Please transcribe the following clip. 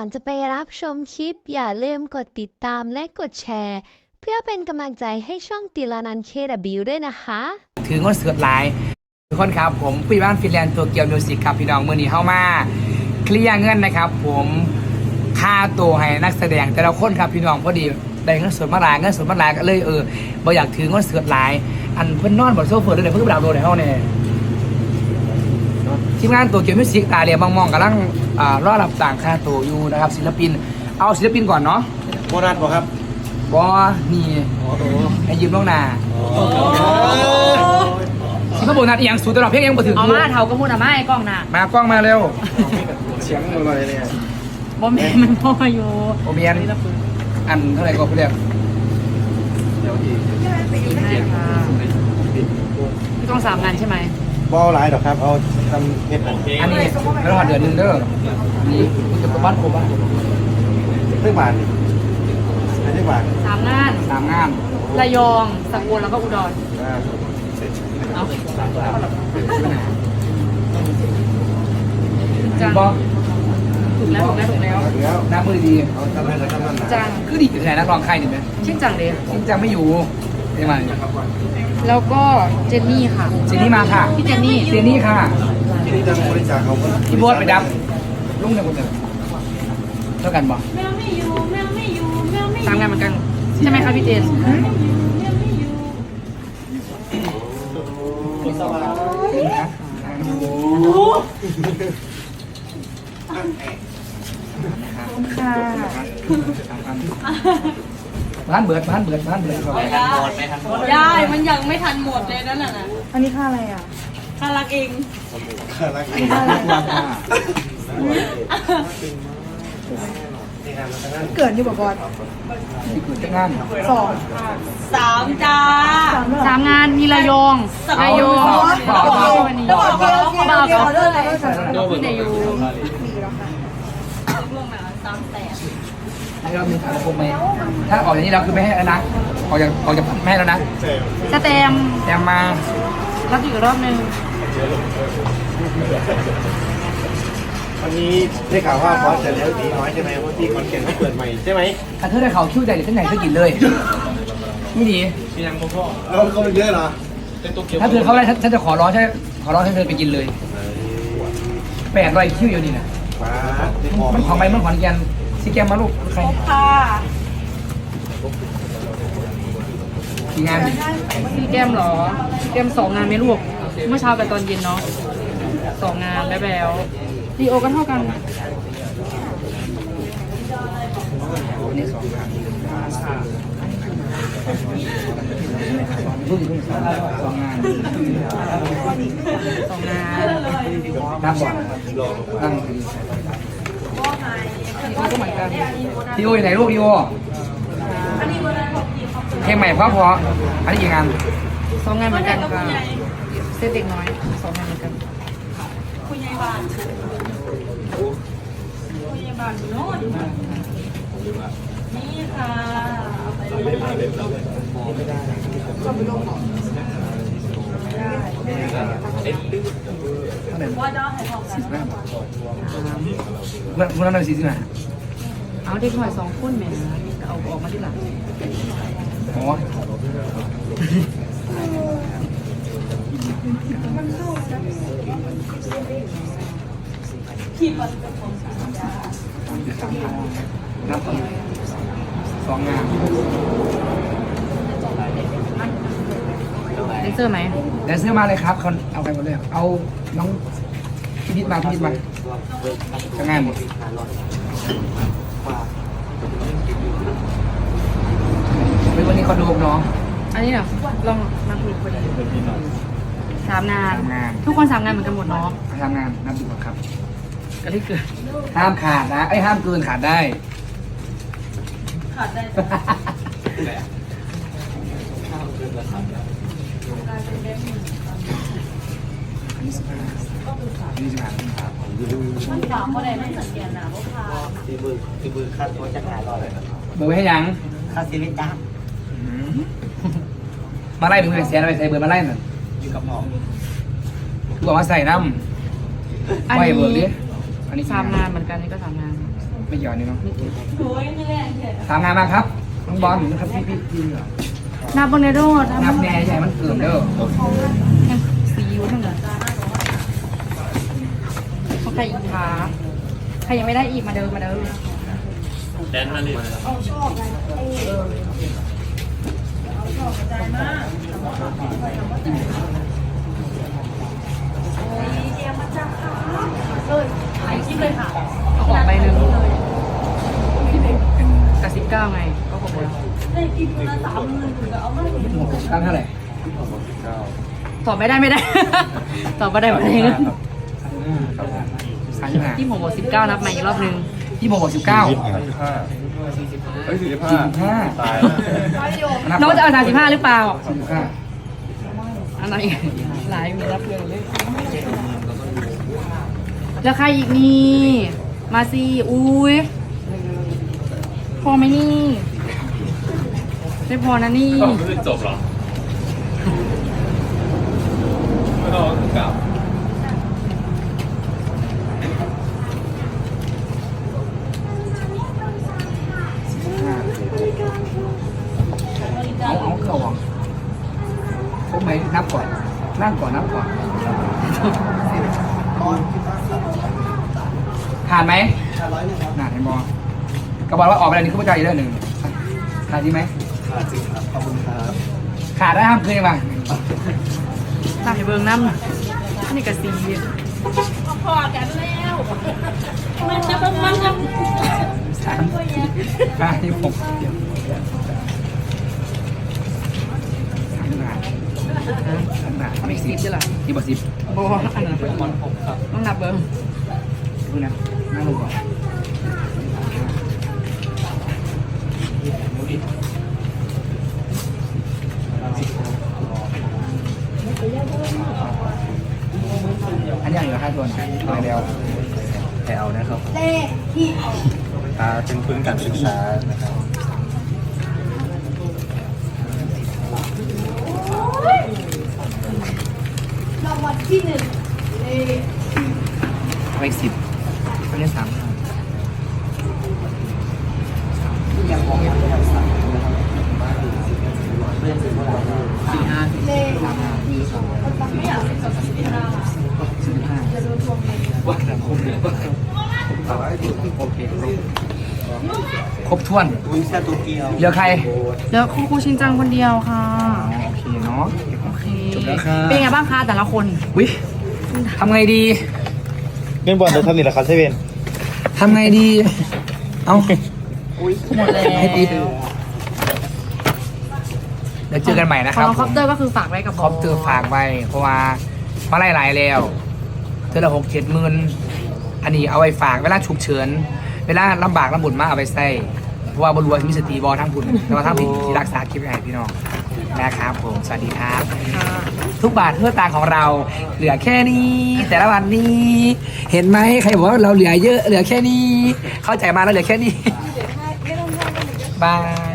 ก่อนจะไปรับชมคลิป อย่าลืมกดติดตามและกดแชร์ เพื่อเป็นกำลังใจให้ช่องติลานันเคดบิวด้วยนะคะ ถือคอนเสิร์ตไลน์ทุกคนครับผมปุ้ยบ้านฟินแลนด์ตัวเกียวมิวสิกครับพี่น้องมือนี้เข้ามาเคลียร์เงินนะครับ ผมค่าตัวให้นักแสดงแต่ละคนครับพี่น้องพอดีได้เงินสดมาหลายเงินสดมาหลายก็เลยเออบ่อยากถือคอนเสิร์ตไลน์อันเพิ่นนอนบนโซเฟอร์ด้วยเนี่ยเพิ่งไปดาวน์โหลดให้เขาเนี่ย ทีมงานตัวเกียวมิวสิกตาเรียมมองๆกำลังอ่ารอรับต่างค่าตัวอยู่นะครับ ศิลปิน เอาศิลปินก่อนเนาะโบนัสบอกครับบอนี่ให้ยืมล่วงหน้าที่พระโบนัสอีหยังสูตรตลอดเพลงยังบ่ถึงเอามาเท่าก็พูดเอามาไอ้กล้องน่ะมากล้องมาเร็วเสียงอะไรเนี่ยบอมแมนมันพ่ออยู่โอเมียนอันเท่าไหร่ก็เพื่อนใช่ค่ะพี่กล้องสามงานใช่ไหม บอลหลายดอกครับ เอาทำเห็ดอันอันนี้ระหว่างเดือนหนึงเด้อนี่คุณจะไปบ้านโคบ้านเรื่องบาทอันนี้บาทสามงานสามงานระยองสกลแล้วก็อุดรอ่าเอาถึจังงบอถูกแล้วถูกแล้วถูกแล้วเดี๋ยวหน้ามือดีเอาทำอะไรทำนั่นนะจังคือดีกับใครนักร้องใครนี่ไหมชื่อจังเลย จริงจังไม่อยู่ เป็นไงแล้วก็เจนนี่ค่ะเจนนี่มาค่ะพี่เจนนี่เจนนี่ค่ะที่นี่ทางบริจาคเขาก็พี่โบอสไปดับลุงเนี่ยคนเดียวเท่ากันบ่สามงานเหมือนกัน ใช่ไหมคะพี่เจนค่ะบ้านเบิดบ้านเบิดบ้านเบิดได้มันยังไม่ทันหมดเลยนั่นน่ะนะอันนี้ค่าอะไรอะถ้ารักเองรักเองเกิดอยู่บ่บอลที่เกิดจากงานสองสามจ้าสามงานมีระยองสามระยองบอกบอกบอกวันนี้บอกบอกบอกพี่เดยูล่วงหน้าสามแสน ให้เรามีฐานคมไหมถ้าออกอย่างนี้เราคือไม่ให้แล้วนะออกจากออกจากไม่ให้แล้วนะสแตมแต่มารับอีกรอบนึงวันนี้ได้ข่าวว่าบอสจะเลี้ยงตีน้อยใช่ไหมเพราะที่คอนเทนต์เขาเปิดใหม่ใช่ไหมถ้าเธอได้เขาคิ้วใจเดี๋ยวฉันไหนเธอกินเลยนี่ดี เราเขาเยอะเหรอถ้าเธอเขาได้ฉันฉันจะขอร้องใช่ขอร้องให้เธอไปกินเลยแปดร้อยคิ้วอยู่นี่นะมาได้พอมันของไปมันขอนแก่น ซีแกมมาลูกใครค่ะกี่งานดิพี่แก้มเหรอพี่แก้มสองงานไหมลูก เมื่อเช้ากับตอนเย็นเนาะสองงานแล้วแล้วดีโอก็เท่ากันอันนี้สองงานรุ่นรุ่นสองสองงานสองงานนับก่อนตั้งดีโอ ก็เหมือนกันดีโออยู่ไหนลูกดีโอเพลงใหม่เพราะพออันนี้กี่งานสองงานเหมือนกันค่ะเซตเด็กน้อยสองงานเหมือนกันคุณยายบานคุณยายบานโน่นนี่ค่ะ เท่าไหร่ว่าจะให้ของกันเมื่อเมื่อนั้นสี่สิบห้าเอาเด็กหน่อยสองคนแหมเอาออกมาที่หลังอ๋อที่มันเป็นของนับสองงาน เลเซอร์ไหมแดนเซอร์มาเลยครับเขาเอาไปหมดเลยเอาน้องพี่พิษมาพี่พิษมาจะง่ายหมดเป็นวันนี้เขาดูเนาะอันนี้เหรอลองนับดูพอดีสามงานสามงานทุกคนสามงานเหมือนกันหมดเนาะมาทำงานนับดูก่อนครับ ก็ได้เกิดห้ามขาดนะไอ้ยห้ามเกินขาดได้ ขาดได้ อันนี้สิบห้าอันนี้สิบห้ามันฝากเขาได้ไม่สังเกตนะว่าค่ะที่มือที่มือคาดตัวจะหายรอเลยเบอร์ไว้ให้ยังคาซีวิตจ้ามาไล่เป็นเพื่อนเสียไปใส่เบอร์มาไล่หน่อยอยู่กับหมอคือบอกว่าใส่น้อันำไว้เบอร์ดินี้อันนี้สามงานเหมือนกันนี่ก็สามงานไม่หย่อนนี่เนาะโอ้ยไม่แรงเถอะตามงานมาครับน้องบอลนะครับพี่พี่พี่เหรอ นับเบงในโดดนับแน่ใหญ่มันเกินเด้อซีอิ๊วทั้งหมดเขาใครอีกคะใครยังไม่ได้อีกมาเดินมาเดินแดนมาดิเอาออกไปหนึ่งกับสิบเก้าไงก็ค รบแล้วตั้งเท่าไหร่ตอบไม่ได้ไม่ได้ ตอบไม่ได้ไม่ได้เงินสามสิบห้าที่ผมบอกสิบเก้านับใหม่อีกรอบนึงยี่สิบหกสิบเก้าเฮ้ยสี่สิบห้าสี่สิบห้าตายน้องจะเอาสามสิบห้าหรือเปล่าสี่สิบห้าอันไหนหลายมีรับเรื่องเลยแล้วใครอีกนี่ มาสิอุ้ยพอไหมนี่ ไม่พอนะนี่คือจบเหรอ ไม่ต้องกลับเอาเอาเข้าอะครบไหมนับก่อน นั่งก่อนนับก่อนผ่านไหมผ่านเห็นบอลก็บอกว่าออกไปแล้วนี่คือผู้ชายอีกเรื่องหนึ่งขาดจริงไหม ขาดจริงครับขอบคุณครับขาดได้ห้ามคืนยังไงตามให้เบิงน้ำอันนี้กะซีพอกันแล้วมันจะมันจะสามสี่ห้าที่หกเจ็ดสามหนาสามหนาไม่สิบจ้ะล่ะที่บอสิบโบอันนั้นเป็นมันผมครับต้องนับเบิงดูนะนั่งลงก่อนอัน นะครับเลขที่อ่าเป็นพื้นการศึกษานะครับไปสิบอันนี้สามสี่ห้าสี่สามห้าสี่สองสี่ห้าสี่ห้าว่าแต่ครบเลยโอเคครบถ้วนวิชาโตเกีย วเหลือใครแล้วครูครูชินจังคนเดียวค่ะ โอเคเนาะ โอเค จบแล้วครับ เป็นไงบ้างคะแต่ละคนวิทำไงดีเล่นบอลจะทำนี่แหละครับเซเว่นทำไงดี เอาหมดแล้วให้ตีเดี๋ยวเจอกันใหม่นะขคองรับน้องคอปเตอร์ก็คือฝากไว้กับคอปเตอร์ฝากไว้เพราะว่ามาไล่หลายๆแล้วเธอละหกเจ็ดหมื่น อันนี้เอาไว้ฝากเวลาฉุกเฉิน เวลาลำบากลำบุญมากเอาไปใส่ เพราะว่าบรัวามีสติบอทั้งบุญแต่ว่าทั้งผิดที่รักษาคลิปให้พี่น้องนะครับผม สวัสดีครับค่ะทุกบาทเพื่อตางของเรา เหลือแค่นี้ แต่ละวันนี้ เห็นไหมใครบอกว่าเราเหลือเยอะ เหลือแค่นี้ เข้าใจมาแล้วเหลือแค่นี้ บาย